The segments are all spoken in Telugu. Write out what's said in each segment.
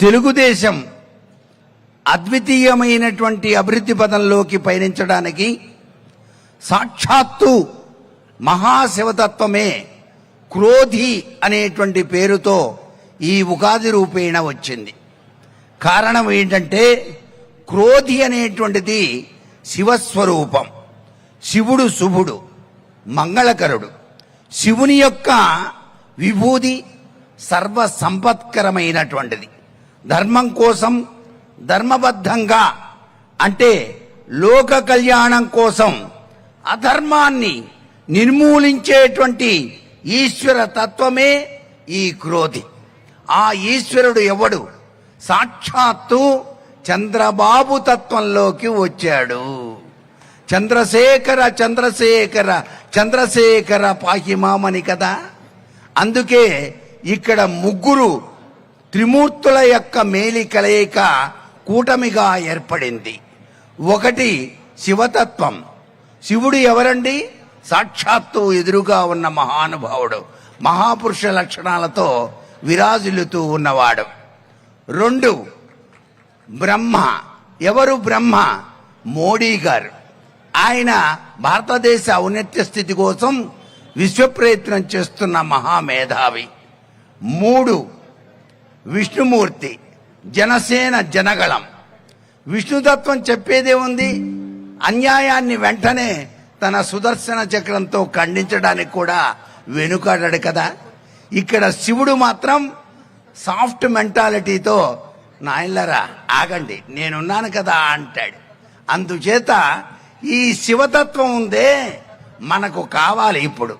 తెలుగుదేశం అద్వితీయమైనటువంటి అభివృద్ధి పదంలోకి పయనించడానికి సాక్షాత్తు మహాశివతత్వమే క్రోధి అనేటువంటి పేరుతో ఈ ఉగాది రూపేణ వచ్చింది. కారణం ఏంటంటే క్రోధి అనేటువంటిది శివస్వరూపం. శివుడు శుభుడు మంగళకరుడు. శివుని యొక్క విభూది సర్వ సంపత్కరమైనటువంటిది ధర్మం కోసం ధర్మబద్ధంగా అంటే లోక కళ్యాణం కోసం అధర్మాన్ని నిర్మూలించేటువంటి ఈశ్వర తత్వమే ఈ క్రోధి. ఆ ఈశ్వరుడు ఎవడు? సాక్షాత్తు చంద్రబాబు తత్వంలోకి వచ్చాడు. చంద్రశేఖర చంద్రశేఖర చంద్రశేఖర పాహిమామని కదా? అందుకే ఇక్కడ ముగ్గురు త్రిమూర్తుల యొక్క మేలి కలయిక కూటమిగా ఏర్పడింది. ఒకటి శివతత్వం. శివుడు ఎవరండి? సాక్షాత్తు ఎదురుగా ఉన్న మహానుభావుడు. మహాపురుష లక్షణాలతో విరాజిల్లుతూ ఉన్నవాడు. రెండు బ్రహ్మ. ఎవరు బ్రహ్మ? మోడీ గారు. ఆయన భారతదేశ ఔన్నత్య స్థితి కోసం విశ్వప్రయత్నం చేస్తున్న మహామేధావి. మూడు విష్ణుమూర్తి జనసేన జనగళం. విష్ణుతత్వం చెప్పేదే ఉంది అన్యాయాన్ని వెంటనే తన సుదర్శన చక్రంతో ఖండించడానికి కూడా వెనుకాడాడు కదా. ఇక్కడ శివుడు మాత్రం సాఫ్ట్ మెంటాలిటీతో నాయనలరా ఆగండి నేనున్నాను కదా అంటాడు. అందుచేత ఈ శివతత్వం ఉందే మనకు కావాలి ఇప్పుడు.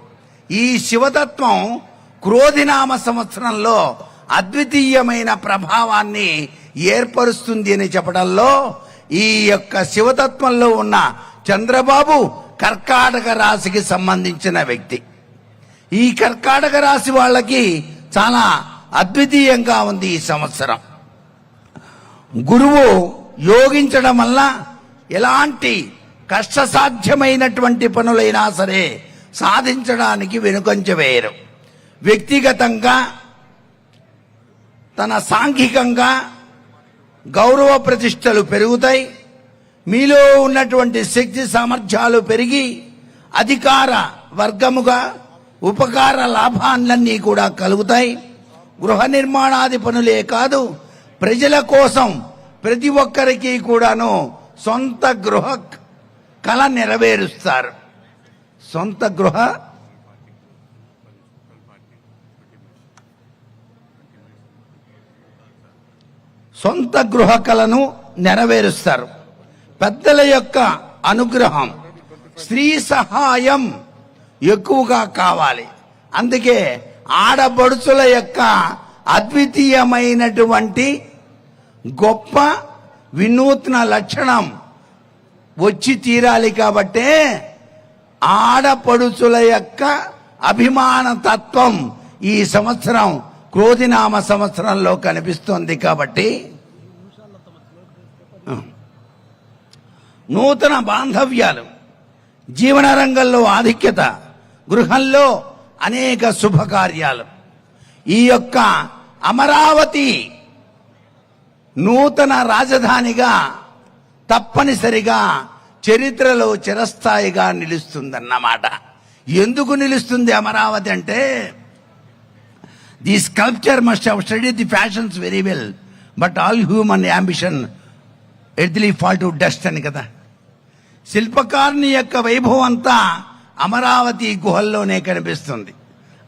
ఈ శివతత్వం క్రోధినామ సంవత్సరంలో అద్వితీయమైన ప్రభావాన్ని ఏర్పరుస్తుంది అని చెప్పడంలో ఈ యొక్క శివతత్వంలో ఉన్న చంద్రబాబు కర్కాటక రాశికి సంబంధించిన వ్యక్తి. ఈ కర్కాటక రాశి వాళ్ళకి చాలా అద్వితీయంగా ఉంది ఈ సంవత్సరం. గురువు యోగించడం వల్ల ఎలాంటి కష్టసాధ్యమైనటువంటి పనులైనా సరే సాధించడానికి వెనుకంజ వేయరు. వ్యక్తిగతంగా తన సాంఘికంగా గౌరవ ప్రతిష్టలు పెరుగుతాయి. మీలో ఉన్నటువంటి శక్తి సామర్థ్యాలు పెరిగి అధికార వర్గముగా ఉపకార లాభాలన్నీ కూడా కలుగుతాయి. గృహ నిర్మాణాది పనులే కాదు ప్రజల కోసం ప్రతి ఒక్కరికి కూడాను సొంత గృహ కళ నెరవేరుస్తారు. సొంత గృహ సొంత గృహ కళను నెరవేరుస్తారు. పెద్దల యొక్క అనుగ్రహం స్త్రీ సహాయం ఎక్కువగా కావాలి. అందుకే ఆడబడుచుల యొక్క అద్వితీయమైనటువంటి గొప్ప వినూత్న లక్షణం వచ్చి తీరాలి కాబట్టే ఆడపడుచుల యొక్క అభిమాన తత్వం ఈ సంవత్సరం క్రోధినామ సంవత్సరంలో కనిపిస్తోంది కాబట్టి నూతన బాంధవ్యాలు జీవన రంగంలో ఆధిక్యత గృహంలో అనేక శుభకార్యాలు. ఈ యొక్క అమరావతి నూతన రాజధానిగా తప్పనిసరిగా చరిత్రలో చిరస్థాయిగా నిలుస్తుందన్నమాట. ఎందుకు నిలుస్తుంది అమరావతి అంటే the sculpture must have studied the fashions very well but all human ambition idly fall to dust అని కదా. శిల్పకారుని యొక్క వైభవం అంతా అమరావతి గుహల్లోనే కనిపిస్తుంది.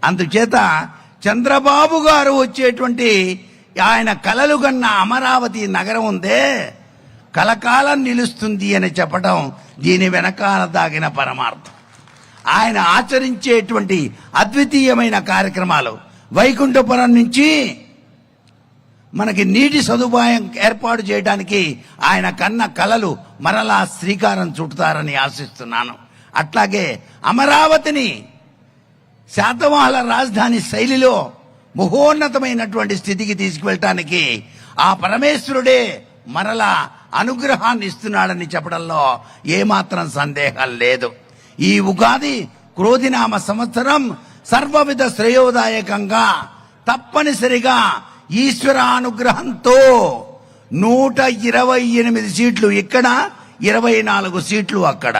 అందుచేత చంద్రబాబు గారు వచ్చేటువంటి ఆయన కలలు కన్న అమరావతి నగరం ఉందే కలకాలం నిలుస్తుంది అని చెప్పడం దీని వెనకాల దాగిన పరమార్థం. ఆయన ఆచరించేటువంటి అద్వితీయమైన కార్యక్రమాలు వైకుంఠపురం నుంచి మనకి నీటి సదుపాయం ఏర్పాటు చేయడానికి ఆయన కన్న కలలు మరలా శ్రీకారం చుట్టుతారని ఆశిస్తున్నాను. అట్లాగే అమరావతిని శాతవాహన రాజధాని శైలిలో మహోన్నతమైనటువంటి స్థితికి తీసుకువెళ్ళటానికి ఆ పరమేశ్వరుడే మరలా అనుగ్రహాన్ని ఇస్తున్నాడని చెప్పడంలో ఏమాత్రం సందేహం లేదు. ఈ ఉగాది క్రోధినామ సంవత్సరం సర్వవిధ శ్రేయోదాయకంగా తప్పనిసరిగా ఈశ్వరానుగ్రహంతో నూట ఇరవై ఎనిమిది సీట్లు ఇక్కడ ఇరవై నాలుగు సీట్లు అక్కడ.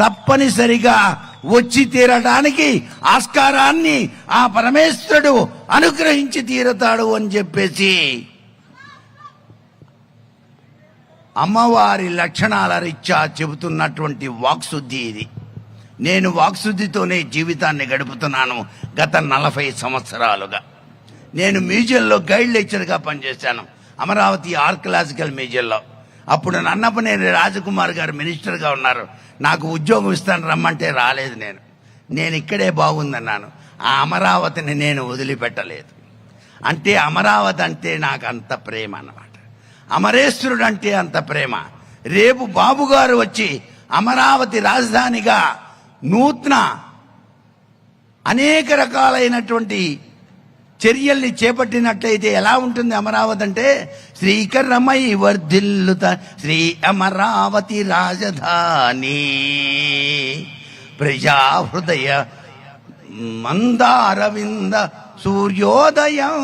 తప్పనిసరిగా వచ్చి తీరడానికి ఆస్కారాన్ని ఆ పరమేశ్వరుడు అనుగ్రహించి తీరతాడు అని చెప్పేసి అమ్మవారి లక్షణాల రీత్యా చెబుతున్నటువంటి వాక్శుద్ధి ఇది. నేను వాక్శుద్ధితోనే జీవితాన్ని గడుపుతున్నాను గత నలభై సంవత్సరాలుగా. నేను మ్యూజియంలో గైడ్ లెక్చర్గా పనిచేశాను అమరావతి ఆర్కలాజికల్ మ్యూజియంలో. అప్పుడు నన్నపనేని రాజకుమార్ గారు మినిస్టర్గా ఉన్నారు. నాకు ఉద్యోగం ఇస్తాను రమ్మంటే రాలేదు నేను. నేను ఇక్కడే బాగుందన్నాను. ఆ అమరావతిని నేను వదిలిపెట్టలేదు. అంటే అమరావతి అంటే నాకు అంత ప్రేమ అన్నమాట. అమరేశ్వరుడు అంటే అంత ప్రేమ. రేపు బాబు గారు వచ్చి అమరావతి రాజధానిగా నూతన అనేక రకాలైనటువంటి చర్యల్ని చేపట్టినట్లయితే ఎలా ఉంటుంది అమరావతి అంటే శ్రీకరమై వర్ధిల్లుత శ్రీ అమరావతి రాజధాని. ప్రజా హృదయ మందారవింద సూర్యోదయం.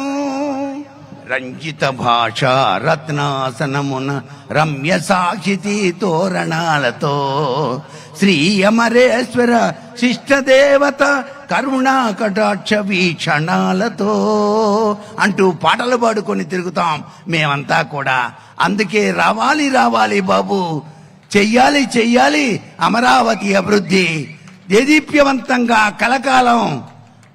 రంజిత భాష రత్నాసనమున రమ్య సాక్షితి తోరణాలతో శ్రీ అమరేశ్వర శిష్టదేవత కరుణా కటాక్ష వీక్షణాలతో అంటూ పాటలు పాడుకొని తిరుగుతాం మేమంతా కూడా. అందుకే రావాలి రావాలి బాబు. చెయ్యాలి చెయ్యాలి. అమరావతి అభివృద్ధి. దేదీప్యవంతంగా కలకాలం.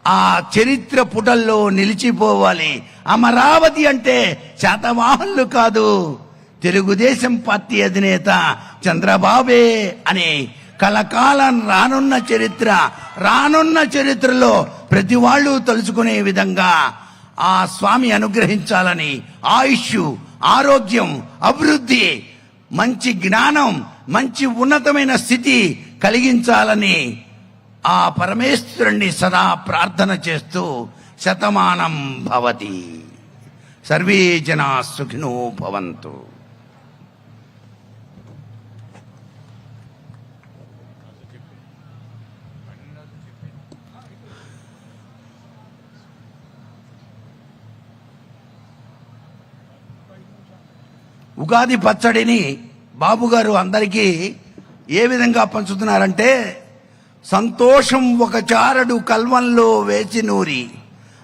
ఆ చరిత్ర పుటల్లో నిలిచిపోవాలి. అమరావతి అంటే శాతవాహనులు కాదు. తెలుగుదేశం పార్టీ అధినేత చంద్రబాబే అనే కలకాలం రానున్న చరిత్ర రానున్న చరిత్రలో ప్రతి వాళ్ళు తలుచుకునే విధంగా ఆ స్వామి అనుగ్రహించాలని ఆయుష్ ఆరోగ్యం అభివృద్ధి మంచి జ్ఞానం మంచి ఉన్నతమైన స్థితి కలిగించాలని ఆ పరమేశ్వరుణ్ణి సదా ప్రార్థన చేస్తూ శతమానం భవతి. సర్వే జనా సుఖినో భవంతు. ఉగాది పచ్చడిని బాబు గారు అందరికీ ఏ విధంగా పంచుతున్నారంటే సంతోషం ఒక చారడు కల్వంలో వేచి నూరి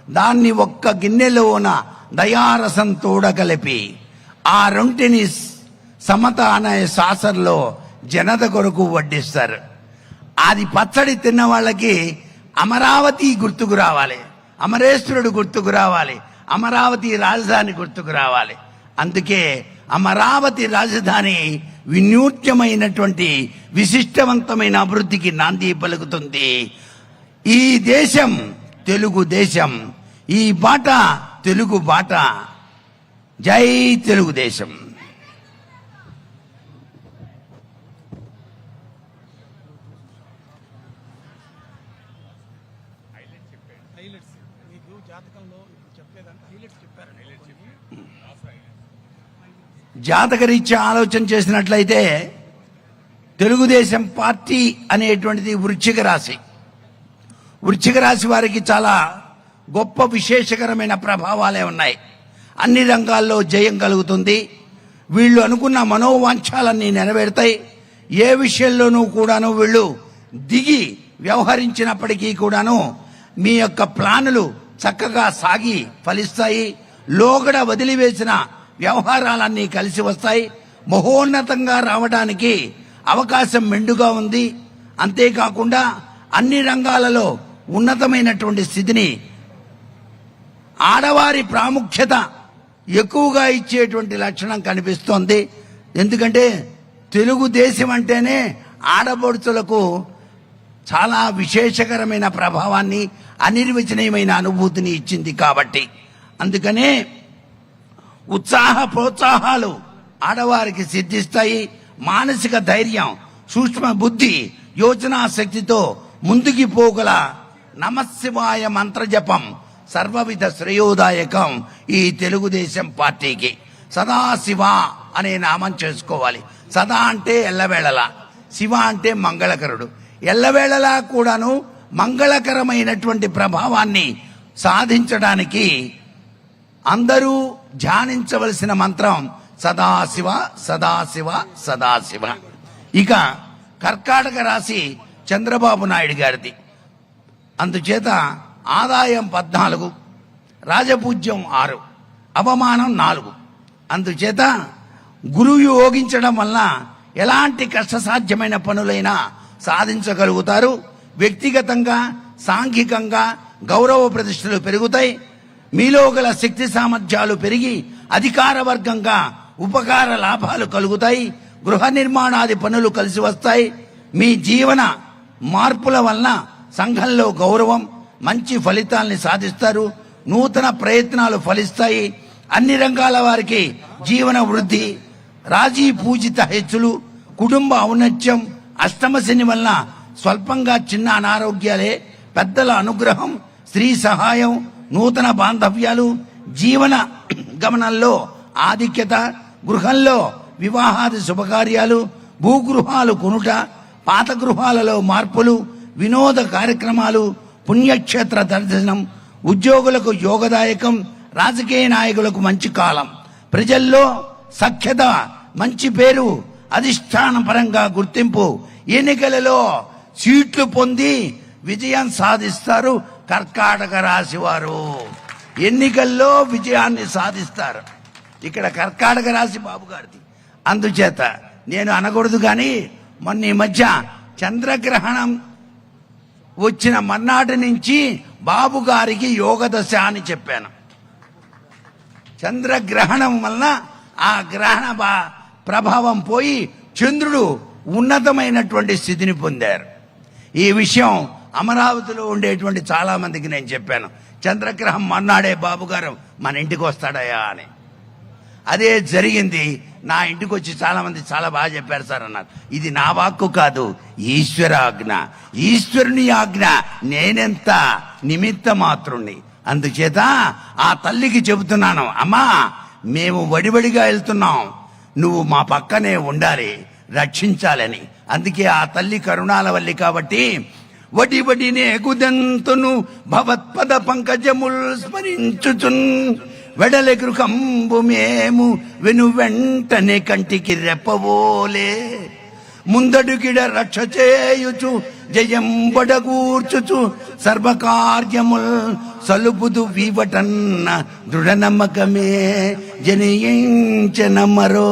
దాన్ని ఒక్క గిన్నెలోన దయారసం తోడగలిపి ఆ రొంటిని సమత అనే సాసర్లో జనత కొరకు వడ్డిస్తారు. అది పచ్చడి తిన్న వాళ్ళకి అమరావతి గుర్తుకు రావాలి అమరేశ్వరుడు గుర్తుకు రావాలి అమరావతి రాజధాని గుర్తుకు రావాలి. అందుకే అమరావతి రాజధాని వినూత్యమైనటువంటి విశిష్టవంతమైన అభివృద్ధికి నాంది పలుకుతుంది. ఈ దేశం తెలుగు దేశం. ఈ బాట తెలుగు బాట. జై తెలుగుదేశం హైలైట్స్ మీకు జాతకంలో ఇప్పుడు చెప్పేదంటే హైలైట్స్ చెప్పారు జాతకరీత్యా ఆలోచన చేసినట్లయితే తెలుగుదేశం పార్టీ అనేటువంటిది వృశ్చిక రాశి. వృశ్చిక రాశి వారికి చాలా గొప్ప విశేషకరమైన ప్రభావాలే ఉన్నాయి. అన్ని రంగాల్లో జయం కలుగుతుంది. వీళ్ళు అనుకున్న మనోవాంఛాలన్నీ నెరవేరుతాయి. ఏ విషయంలోనూ కూడాను వీళ్ళు దిగి వ్యవహరించినప్పటికీ కూడాను మీ యొక్క ప్లానులు చక్కగా సాగి ఫలిస్తాయి. లోగడ వదిలివేసిన వ్యవహారాలన్నీ కలిసి వస్తాయి. మహోన్నతంగా రావడానికి అవకాశం మెండుగా ఉంది. అంతేకాకుండా అన్ని రంగాలలో ఉన్నతమైనటువంటి స్థితిని ఆడవారి ప్రాముఖ్యత ఎక్కువగా ఇచ్చేటువంటి లక్షణం కనిపిస్తోంది. ఎందుకంటే తెలుగుదేశం అంటేనే ఆడపడుచులకు చాలా విశేషకరమైన ప్రభావాన్ని అనిర్వచనీయమైన అనుభూతిని ఇచ్చింది కాబట్టి. అందుకనే ఉత్సాహ ప్రోత్సాహాలు ఆడవారికి సిద్ధిస్తాయి. మానసిక ధైర్యం సూక్ష్మ బుద్ధి యోచనా శక్తితో ముందుకి పోగల నమశివాయ మంత్రజపం సర్వవిధ శ్రేయోదాయకం ఈ తెలుగుదేశం పార్టీకి. సదాశివ అనే నామం చేసుకోవాలి. సదా అంటే ఎల్లవేళలా శివ అంటే మంగళకరుడు. ఎల్లవేళలా కూడాను మంగళకరమైనటువంటి ప్రభావాన్ని సాధించడానికి అందరూ ధ్యానించవలసిన మంత్రం సదాశివ సదాశివ సదాశివ. ఇక కర్కాటక రాశి చంద్రబాబు నాయుడు గారిది. అందుచేత ఆదాయం పద్నాలుగు రాజపూజ్యం ఆరు అవమానం నాలుగు. అందుచేత గురువు యోగించడం వల్ల ఎలాంటి కష్టసాధ్యమైన పనులైనా సాధించగలుగుతారు. వ్యక్తిగతంగా సాంఘికంగా గౌరవ ప్రతిష్టలు పెరుగుతాయి. మీలో గల శక్తి సామర్థ్యాలు పెరిగి అధికార వర్గంగా ఉపకార లాభాలు కలుగుతాయి గృహ నిర్మాణాది పనులు కలిసి వస్తాయి. మీ జీవన మార్పుల వలన సంఘంలో గౌరవం మంచి ఫలితాల్ని సాధిస్తారు నూతన ప్రయత్నాలు ఫలిస్తాయి. అన్ని రంగాల వారికి జీవన వృద్ధి రాజీ పూజిత హెచ్చులు కుటుంబ ఔన్నత్యం అష్టమ శని వలన స్వల్పంగా చిన్న అనారోగ్యాలే పెద్దల అనుగ్రహం స్త్రీ సహాయం నూతన బాంధవ్యాలు జీవన గమనంలో ఆధిక్యత గృహంలో వివాహాది శుభకార్యాలు భూగృహాలు కొనుట పాత గృహాలలో మార్పులు వినోద కార్యక్రమాలు పుణ్యక్షేత్ర దర్శనం ఉద్యోగులకు యోగదాయకం రాజకీయ నాయకులకు మంచి కాలం. ప్రజల్లో సఖ్యత మంచి పేరు అధిష్టాన పరంగా గుర్తింపు ఎన్నికలలో సీట్లు పొంది విజయం సాధిస్తారు కర్కాటక రాశి వారు ఎన్నికల్లో విజయాన్ని సాధిస్తారు. ఇక్కడ కర్కాటక రాశి బాబు గారిది. అందుచేత నేను అనకూడదు కానీ మొన్న ఈ మధ్య చంద్రగ్రహణం వచ్చిన మర్నాటి నుంచి బాబు గారికి యోగదశ అని చెప్పాను. చంద్రగ్రహణం వలన ఆ గ్రహణ బా- ప్రభావం పోయి చంద్రుడు ఉన్నతమైనటువంటి స్థితిని పొందారు. ఈ విషయం అమరావతిలో ఉండేటువంటి చాలా మందికి నేను చెప్పాను చంద్రగ్రహం మన్నాడే బాబు గారు మన ఇంటికి వస్తాడయా అని. అదే జరిగింది నా ఇంటికి వచ్చి చాలా మంది చాలా బాగా చెప్పారు సార్ అన్నారు. ఇది నా వాక్కు కాదు ఈశ్వర ఆజ్ఞ. ఈశ్వరుని ఆజ్ఞ నేనెంత నిమిత్త మాత్రుణ్ణి. అందుచేత ఆ తల్లికి చెబుతున్నాను అమ్మా మేము వడివడిగా వెళ్తున్నాం. నువ్వు మా పక్కనే ఉండాలి రక్షించాలని. అందుకే ఆ తల్లి కరుణాల వల్లి కాబట్టి వడి వడినే కుదెంతును భవత్పద పంకజముల్ స్మరించుచున్. వెడలెగురు కంబు మేము వెను వెంటనే కంటికి రెప్పవోలే. ముందడుగిడ రక్ష చేయుచు జయం బడగూర్చుచు సర్వకార్యముల్ సలుపుదు వీవటన్న దృఢ నమ్మకమే జనించనమ్మరో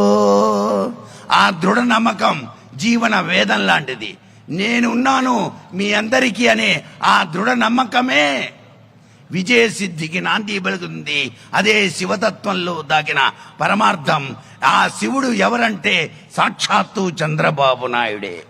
ఆ దృఢ నమ్మకం జీవన వేదం లాంటిది. నేనున్నాను మీ అందరికీ అనే ఆ దృఢ నమ్మకమే విజయ సిద్ధికి నాంది పలుకుతుంది అదే శివతత్వంలో దాగిన పరమార్థం. ఆ శివుడు ఎవరంటే సాక్షాత్తు చంద్రబాబు నాయుడే.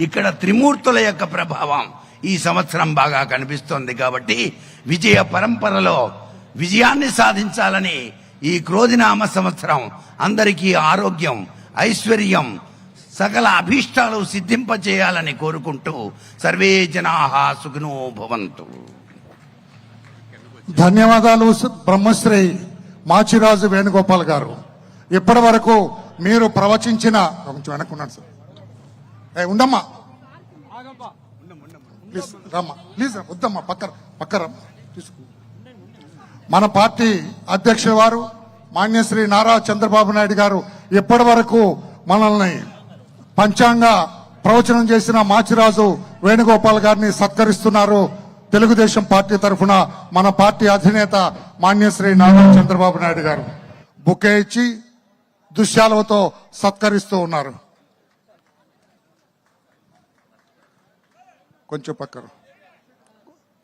ఇక్కడ త్రిమూర్తుల యొక్క ప్రభావం ఈ సంవత్సరం బాగా కనిపిస్తోంది కాబట్టి విజయ పరంపరలో విజయాన్ని సాధించాలని ఈ క్రోధినామ సంవత్సరం అందరికీ ఆరోగ్యం ఐశ్వర్యం సకల అభీష్టాలు సిద్ధింపచేయాలని కోరుకుంటూ సర్వే జనాహ సుఖినో భవంతు. ధన్యవాదాలు బ్రహ్మశ్రీ మాచిరాజు వేణుగోపాల్ గారు. ఇప్పటి వరకు మీరు ప్రవచించిన కొంచెం వెనక్కున్నాను సార్. ఉండమ్మా. ప్లీజ్ రమ్మా. ప్లీజ్ వద్దమ్మా పక్క పక్కన తీసుకో. మన పార్టీ అధ్యక్షుల వారు మాన్యశ్రీ నారా చంద్రబాబు నాయుడు గారు ఇప్పటి వరకు మనల్ని పంచాంగ ప్రవచనం చేసిన మాచిరాజు వేణుగోపాల్ గారిని సత్కరిస్తున్నారు. తెలుగుదేశం పార్టీ తరఫున మన పార్టీ అధినేత మాన్యశ్రీ నారా చంద్రబాబు నాయుడు గారు బుకే ఇచ్చి దుశ్శాలతో సత్కరిస్తూ ఉన్నారు. కొంచెం పక్కన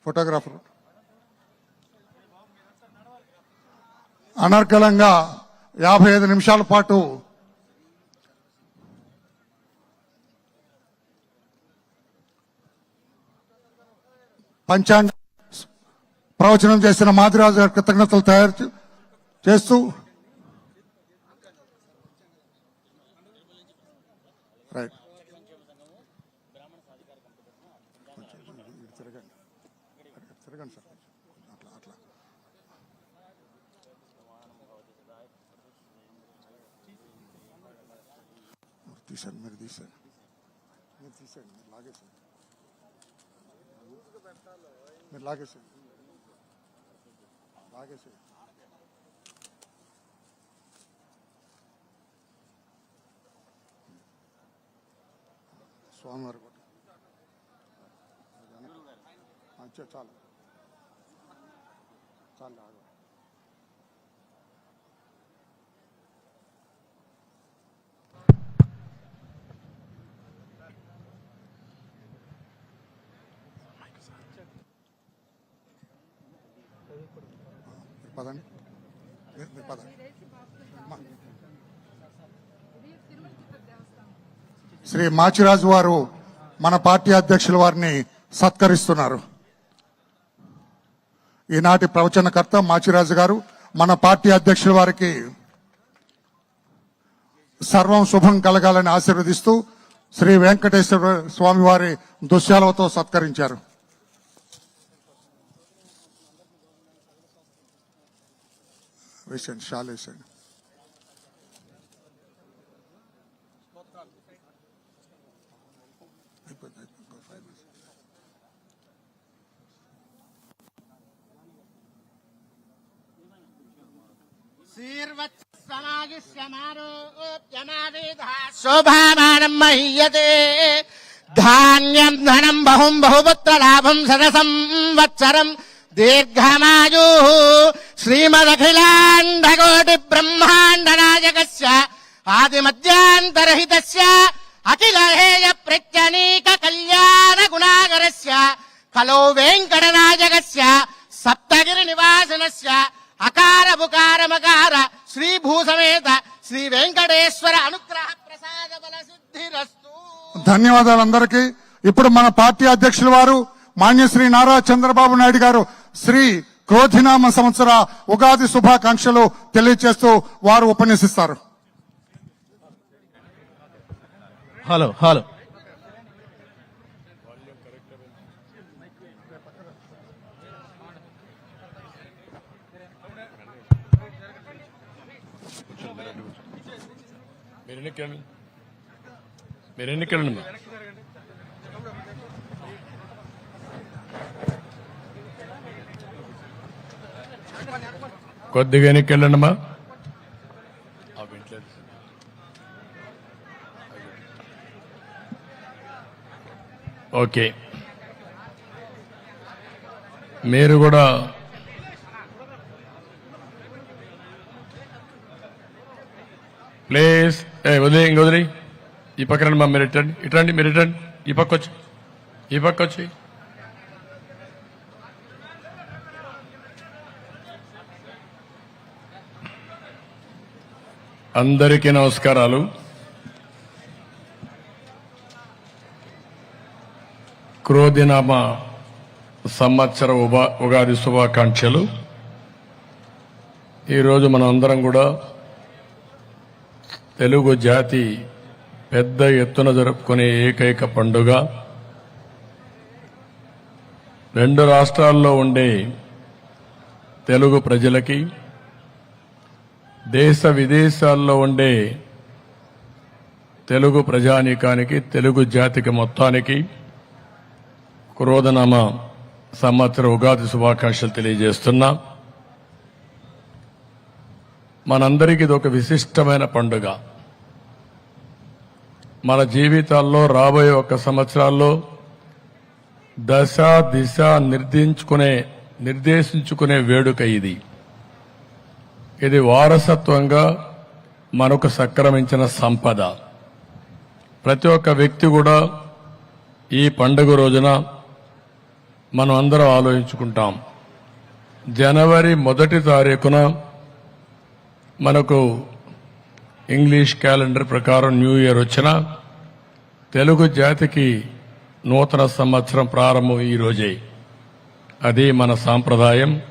ఫోటోగ్రాఫర్. అనర్గళంగా యాభై ఐదు నిమిషాల పాటు పంచాంగ ప్రవచనం చేసిన మాదిరాజు గారి కృతజ్ఞతలు తయారు చేస్తూ రైట్. తిరగండి అట్లా తీసాను మీరు తీసాను మీరు తీసేయండి మీరు లాగేసాను మీరు లాగేసాను స్వామివారి గుడి. అచ్చా, చాలు చాలు ఆగు. పదండి. మీరు పదండి. శ్రీ మాచిరాజు వారు మన పార్టీ అధ్యక్షుల వారిని సత్కరిస్తున్నారు. ఈనాటి ప్రవచనకర్త మాచిరాజు గారు మన పార్టీ అధ్యక్షుల వారికి సర్వం శుభం కలగాలని ఆశీర్వదిస్తూ శ్రీ వెంకటేశ్వర స్వామి వారి దుశ్యాలతో సత్కరించారు. వేసండి షాల్ వేసండి అయిపోయింది, అయిపోయింది. ఇంకో శోభామానం మహ్యతే ధాన్యం ధనం బహుం బహుపుత్ర లాభం సదసం వత్సరం దీర్ఘమాయు శ్రీమదఖిలాండకోటి బ్రహ్మాండ నాయకస్య ఆదిమధ్యాంతరహితస్య అఖిలహేయ ప్రత్యనీక కళ్యాణ గుణాగరస్య కలో వెంకటనాయకస్య సప్తగిరి నివాసనస్య అకార బుకారమకార శ్రీ భూసమేత శ్రీ వెంకటేశ్వర అనుగ్రహ ప్రసాద బల సిద్ధిరస్తు ధన్యవాదాలు అందరికీ ఇప్పుడు మన పార్టీ అధ్యక్షుల వారు మాన్యశ్రీ నారా చంద్రబాబు నాయుడు గారు. శ్రీ క్రోధినామ సంవత్సర ఉగాది శుభాకాంక్షలు తెలియజేస్తూ వారు ఉపన్యసిస్తారు. Hello hello. మీరు ఎన్నికలు మీరు ఎన్నికలు కొద్దిగా ఎన్నికెళ్ళండమ్మా ఓకే. మీరు కూడా ప్లీజ్ ఏ వదిలే ఇంక వదిలే. ఈ పక్క రండి మా మీరు ఇట్టండి ఇటండి మీరు ఇటండి ఈ పక్క వచ్చి ఈ పక్క వచ్చి. అందరికీ నమస్కారాలు. క్రోధినామ సంవత్సర ఉభా ఉగాది శుభాకాంక్షలు. ఈరోజు మనం అందరం కూడా తెలుగు జాతి పెద్ద ఎత్తున జరుపుకునే ఏకైక పండుగ. రెండు రాష్ట్రాల్లో ఉండే తెలుగు ప్రజలకి దేశ విదేశాల్లో ఉండే తెలుగు ప్రజానీకానికి తెలుగు జాతికి మొత్తానికి క్రోధనామ సంవత్సర ఉగాది శుభాకాంక్షలు తెలియజేస్తున్నా. మనందరికీ ఇది ఒక విశిష్టమైన పండుగ. మన జీవితాల్లో రాబోయే ఒక సంవత్సరాల్లో దశ దిశ నిర్దించుకునే నిర్దేశించుకునే వేడుక ఇది. ఇది వారసత్వంగా మనకు సక్రమించిన సంపద. ప్రతి ఒక్క వ్యక్తి కూడా ఈ పండుగ రోజున మనం అందరం ఆలోచించుకుంటాం. జనవరి మొదటి తారీఖున మనకు ఇంగ్లీష్ క్యాలెండర్ ప్రకారం న్యూ ఇయర్ వచ్చిన తెలుగు జాతికి నూతన సంవత్సరం ప్రారంభం ఈ రోజే. అది మన సాంప్రదాయం.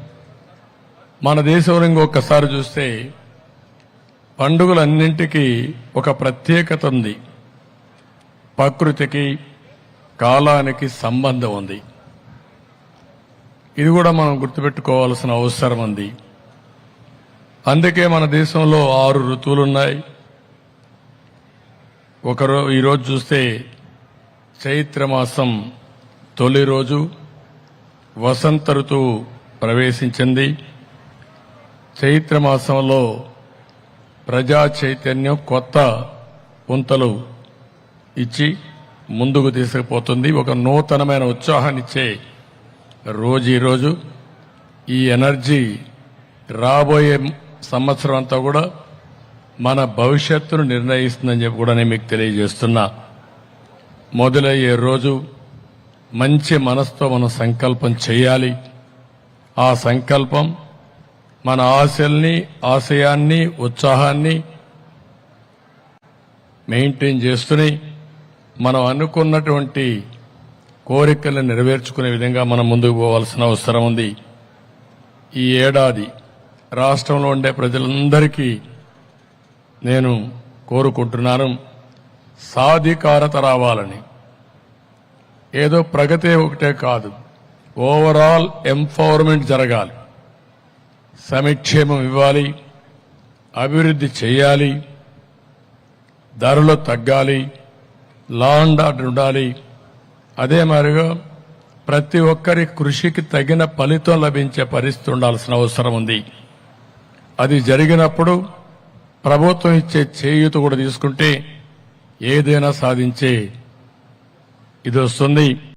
మన దేశంలో ఇంకొకసారి చూస్తే పండుగలన్నింటికీ ఒక ప్రత్యేకత ఉంది. ప్రకృతికి కాలానికి సంబంధం ఉంది. ఇది కూడా మనం గుర్తుపెట్టుకోవాల్సిన అవసరం ఉంది. అందుకే మన దేశంలో ఆరు ఋతువులున్నాయి. ఒకరో ఈరోజు చూస్తే చైత్రమాసం తొలి రోజు వసంత ఋతువు ప్రవేశించింది. చైత్ర మాసంలో ప్రజా చైతన్యం కొత్త పుంతలు ఇచ్చి ముందుకు తీసుకుపోతుంది. ఒక నూతనమైన ఉత్సాహాన్ని ఇచ్చే రోజు. ఈరోజు ఈ ఎనర్జీ రాబోయే సంవత్సరం అంతా కూడా మన భవిష్యత్తును నిర్ణయిస్తుందని చెప్పి కూడా నేను మీకు తెలియజేస్తున్నా. మొదలయ్యే రోజు మంచి మనసుతో మనం సంకల్పం చేయాలి. ఆ సంకల్పం మన ఆశల్ని ఆశయాన్ని ఉత్సాహాన్ని మెయింటైన్ చేస్తూనే మనం అనుకున్నటువంటి కోరికలను నెరవేర్చుకునే విధంగా మనం ముందుకు పోవాల్సిన అవసరం ఉంది. ఈ ఏడాది రాష్ట్రంలో ఉండే ప్రజలందరికీ నేను కోరుకుంటున్నాను సాధికారత రావాలని. ఏదో ప్రగతే ఒకటే కాదు ఓవరాల్ ఎంపవర్మెంట్ జరగాలి. సమిక్షేమం ఇవ్వాలి అభివృద్ధి చేయాలి ధరలు తగ్గాలి లా అండ్ ఆర్డర్ ఉండాలి. అదే మాదిరిగా ప్రతి ఒక్కరి కృషికి తగిన ఫలితం లభించే పరిస్థితి ఉండాల్సిన అవసరం ఉంది. అది జరిగినప్పుడు ప్రభుత్వం ఇచ్చే చేయూత కూడా తీసుకుంటే ఏదైనా సాధించే ఇది వస్తుంది.